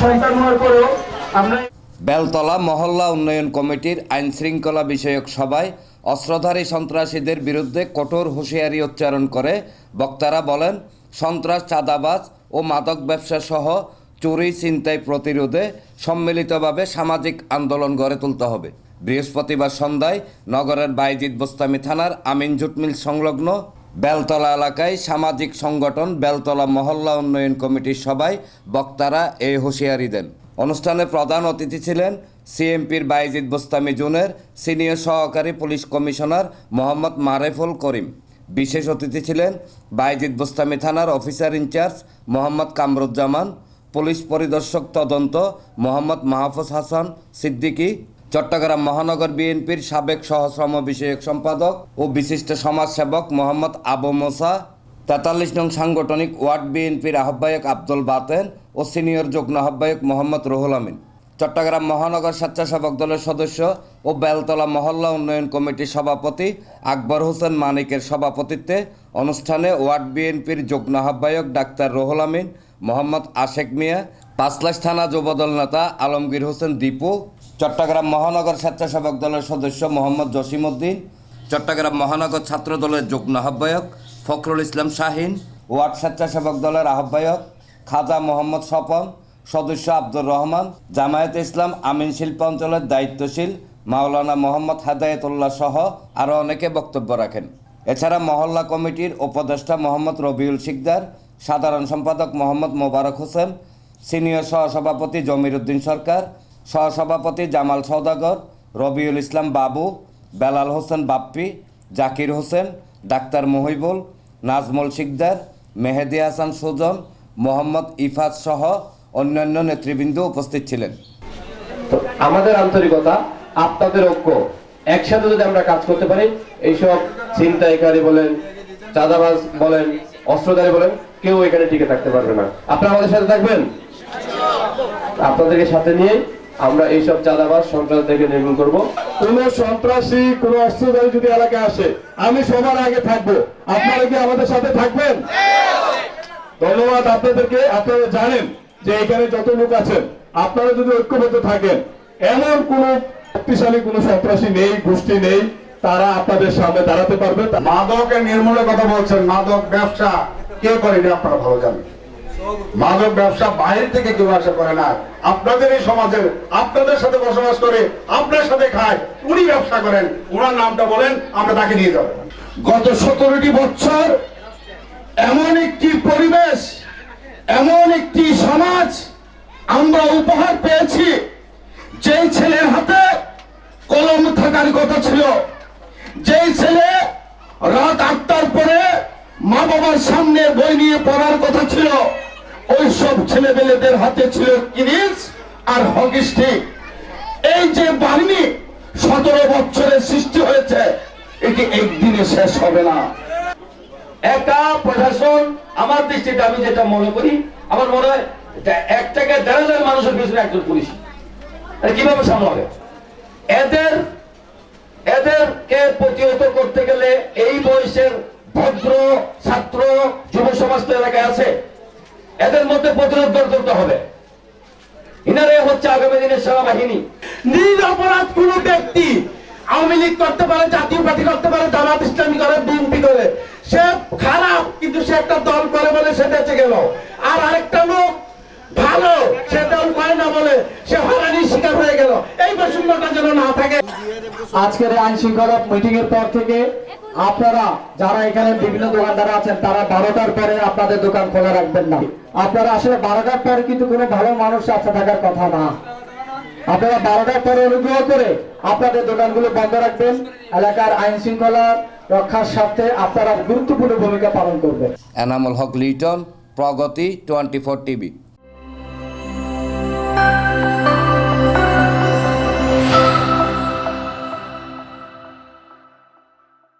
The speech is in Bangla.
সন্তান হওয়ার পরেও আমরা বেলতলা মহল্লা উন্নয়ন কমিটির আইন শৃঙ্খলা বিষয়ক সভায় অস্ত্রধারী সন্ত্রাসীদের বিরুদ্ধে কঠোর হুঁশিয়ারি উচ্চারণ করে বক্তারা বলেন, সন্ত্রাস, চাঁদাবাজ ও মাদক ব্যবসা সহ চুরি, ছিনতাই প্রতিরোধে সম্মিলিতভাবে সামাজিক আন্দোলন গড়ে তুলতে হবে। বৃহস্পতিবার সন্ধ্যায় নগরের বাইজিৎ বোস্তামি থানার আমিন জুটমিল সংলগ্ন বেলতলা এলাকায় সামাজিক সংগঠন বেলতলা মহল্লা উন্নয়ন কমিটির সভায় বক্তারা এই হুঁশিয়ারি দেন। অনুষ্ঠানে প্রধান অতিথি ছিলেন সিএমপির বাইজিদ বোস্তামি জুনের সিনিয়র সহকারী পুলিশ কমিশনার মোহাম্মদ মারেফুল করিম। বিশেষ অতিথি ছিলেন বাইজিদ বোস্তামি থানার officer in charge Mohammad Kamruzzaman, police পরিদর্শক তদন্ত মোহাম্মদ মাহফুজ হাসান, সিদ্দিকী চট্টগ্রাম মহানগর বিএনপির সাবেক সহশ্রম বিষয়ক সম্পাদক ও বিশিষ্ট সমাজসেবক মোহাম্মদ আবু মোসা, তেতাল্লিশ নং সাংগঠনিক ওয়ার্ড বিএনপির আহ্বায়ক আব্দুল বাতেন ও সিনিয়র যুগ্ম আহ্বায়ক মোহাম্মদ রুহুল আমিন। চট্টগ্রাম মহানগর স্বেচ্ছাসেবক দলের সদস্য ও বেলতলা মহল্লা উন্নয়ন কমিটির সভাপতি আকবর হোসেন মানিকের সভাপতিত্বে অনুষ্ঠানে ওয়ার্ড বিএনপির যুগ্ম আহ্বায়ক ডাক্তার রুহুল আমিন, মোহাম্মদ আশেক মিয়া পাঁচলাশ থানা যুবদল নেতা আলমগীর হোসেন দীপু চট্টগ্রাম মহানগর স্বেচ্ছাসেবক দলের সদস্য মোহাম্মদ জসিম উদ্দিন, চট্টগ্রাম মহানগর ছাত্র দলের যুগ্ম আহ্বায়ক ফখরুল ইসলাম শাহিন, ওয়ার্ড স্বেচ্ছাসেবক দলের আহ্বায়ক খাজা মোহাম্মদ স্বপন, সদস্য আব্দুর রহমান, জামায়াতে ইসলাম আমিন শিল্প অঞ্চলের দায়িত্বশীল মাওলানা মোহাম্মদ হাদায়তুল্লাহ সহ আরও অনেকে বক্তব্য রাখেন। এছাড়া মহল্লা কমিটির উপদেষ্টা মোহাম্মদ রবিউল শিকদার, সাধারণ সম্পাদক মোহাম্মদ মোবারক হোসেন, সিনিয়র সহসভাপতি জমির উদ্দিন সরকার সহসভাপতি জামাল সওদাগর, রবিউল ইসলাম বাবু, বেলাল হোসেন বাপ্পি, জাকির হোসেন, ডাক্তার মহিবুল, নাজমুল শিকদার, মেহেদি হাসান সুজন, মোহাম্মদ ইফাত সহ অন্যান্য নেতৃবৃন্দ উপস্থিত ছিলেন। আমাদের আন্তরিকতা, আপনাদের ঐক্য, একসাথে যদি আমরা কাজ করতে পারি, এইসব ছিনতাইকারী বলেন, চাঁদাবাজ বলেন, অস্ত্রধারী বলেন, কেউ এখানে টিকে থাকতে পারবে না। আপনারা আমাদের সাথে থাকবেন? আপনাদেরকে সাথে নিয়ে আমরা এইসব চাঁদাবাজ সন্ত্রাসদেরকে নির্মূল করব। কোন সন্ত্রাসী কোন অস্ত্রধারী যদি এলাকায় আসে আমি সবার আগে থাকব। আপনারা কি আমাদের সাথে থাকবেন? ধন্যবাদ আপনাদেরকে। আপনারা জানেন যে এখানে যত লোক আছেন আপনারা যদি ঐক্যবদ্ধ থাকেন এমন কোন শক্তিশালী কোন সন্ত্রাসী নেই গোষ্ঠী নেই তারা আপনাদের সামনে দাঁড়াতে পারবে। মাদকের নির্মূলের কথা বলছেন। মাদক ব্যবসা কে করে এটা আপনারা ভালো জানেন। মাদক ব্যবসা বাইরে থেকে কেউ আশা করে না। আপনাদের এই সমাজের, আপনাদের সাথে বসবাস করে, আপনার সাথে খায়, উনি ব্যবসা করেন, ওনার নামটা বলেন, আমরা তাকে নিয়ে যাব। গত সতেরোটি বছর এমন একটি পরিবেশ, এমন একটি সমাজ আমরা উপহার পেয়েছি, যেই ছেলের হাতে কলম থাকার কথা ছিল। যেই ছেলে রাত আটটার পরে মা বাবার সামনে বই নিয়ে পড়ার কথা ছিল। ওই সব ছেলেবেলেদের হাতে ছিল কিরিচ আর হকি এই যে বাহিনী সতেরো বছরের সৃষ্টি হয়েছে এটি একদিনে শেষ হবে না। একটা প্রশাসন, আমার দৃষ্টিতে আমি যেটা মনে করি, আমার মনে হয় এক থেকে দেড় হাজার মানুষের পিছনে একজন পুলিশ। কীভাবে সামলাবে এদের, এদেরকে প্রতিহত করতে গেলে এই বয়সের ভদ্র ছাত্র যুব সমাজ এলাকায় আছে। এদের মধ্যে প্রতিরোধ গড়ে তুলতে হবে। ইনারে হচ্ছে আগামী দিনের সেনাবাহিনী। অপরাধ কোন ব্যক্তি আওয়ামী লীগ করতে পারে, জাতীয় পার্টি করতে পারে, জামাত ইসলামী করে, বিএনপি করে। সে খারাপ, কিন্তু সে একটা দল করে বলে সে বেঁচে গেল। আর আরেকটা লোক ভালো, সে দল করে না বলে সে হরানির শিকার হয়ে গেল। এই বৈষম্যটা যেন না থাকে। আজকের আইন শৃঙ্খলা মিটিং এর পর থেকে আপনারা যারা এখানে বিভিন্ন দোকানদার আছেন, তারা বারোটার পরে আপনাদের দোকান খোলা রাখবেন না। আপনারা আসলে বারোটার পরে কিন্তু কোনো ভালো মানুষ আছে থাকার কথা না। আপনারা বারোটার পরে অনুগ্রহ করে আপনাদের দোকানগুলো বন্ধ রাখবেন। এলাকার আইন শৃঙ্খলা রক্ষার স্বার্থে আপনারা গুরুত্বপূর্ণ ভূমিকা পালন করবেন। Enamul Haque Liton, Pragati, twenty four TV. Bye.